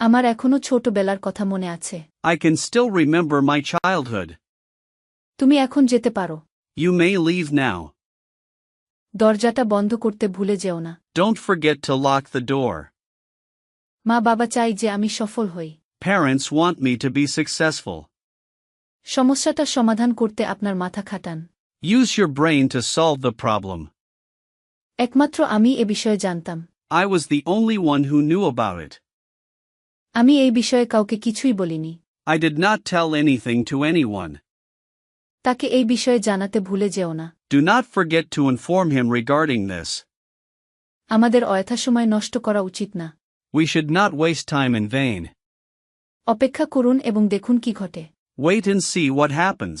আমার এখনো ছোটবেলার কথা মনে আছে I can still remember my childhood. তুমি এখন যেতে পারো You may leave now. দরজাটা বন্ধ করতে ভুলে যেও না Don't forget to lock the door. মা বাবা চাই যে আমি সফল হই Parents want me to be successful. সমস্যাটা সমাধান করতে আপনার মাথা খাটান Use your brain to solve the problem. একমাত্র আমি এ বিষয়ে জানতাম I was the only one who knew about it. আমি এই বিষয়ে কাউকে কিছুই বলিনি I did not tell anything to anyone. তাকে এই বিষয়ে জানাতে ভুলে যেও না Do not forget to inform him regarding this. আমাদের অয়থা সময় নষ্ট করা উচিত না We should not waste time in vain. অপেক্ষা করুন এবং দেখুন কি ঘটে Wait and see what happens.